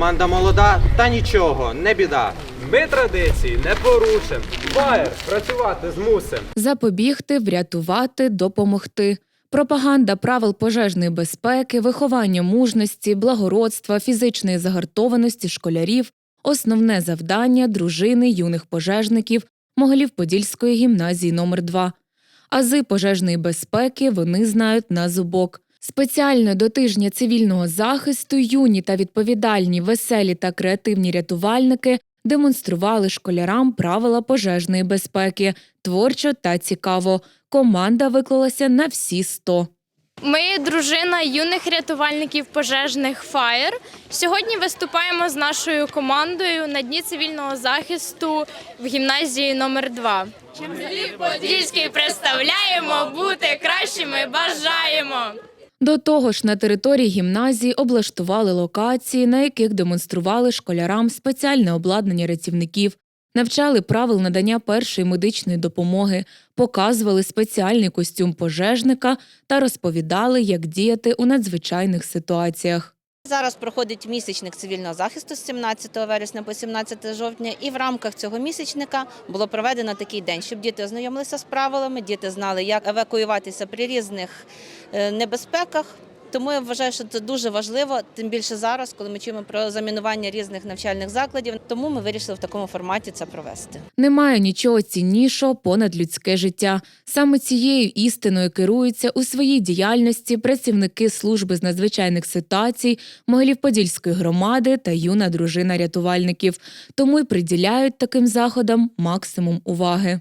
Команда молода, та нічого, не біда. Ми традиції не порушим. Фаєр, працювати змусим. запобігти, врятувати, допомогти. Пропаганда правил пожежної безпеки, виховання мужності, благородства, фізичної загартованості школярів основне завдання дружини юних пожежників Могилів-Подільської гімназії номер 2 Ази пожежної безпеки вони знають на зубок. Спеціально до тижня цивільного захисту юні та відповідальні, веселі та креативні рятувальники демонстрували школярам правила пожежної безпеки творчо та цікаво. Команда виклалася на всі 100. Ми дружина юних рятувальників пожежних ФАєр. Сьогодні виступаємо з нашою командою на дні цивільного захисту в гімназії номер 2 Подільський представляємо, бути кращими бажаємо. До того ж, на території гімназії облаштували локації, на яких демонстрували школярам спеціальне обладнання рятівників, навчали правил надання першої медичної допомоги, показували спеціальний костюм пожежника та розповідали, як діяти у надзвичайних ситуаціях. Зараз проходить місячник цивільного захисту з 17 вересня по 17 жовтня, і в рамках цього місячника було проведено такий день, щоб діти ознайомилися з правилами, діти знали, як евакуюватися при різних небезпеках. Тому я вважаю, що це дуже важливо, тим більше зараз, коли ми чуємо про замінування різних навчальних закладів. Тому ми вирішили в такому форматі це провести. Немає нічого ціннішого понад людське життя. Саме цією істиною керуються у своїй діяльності працівники служби з надзвичайних ситуацій Могилів-Подільської громади та юна дружина рятувальників, тому й приділяють таким заходам максимум уваги.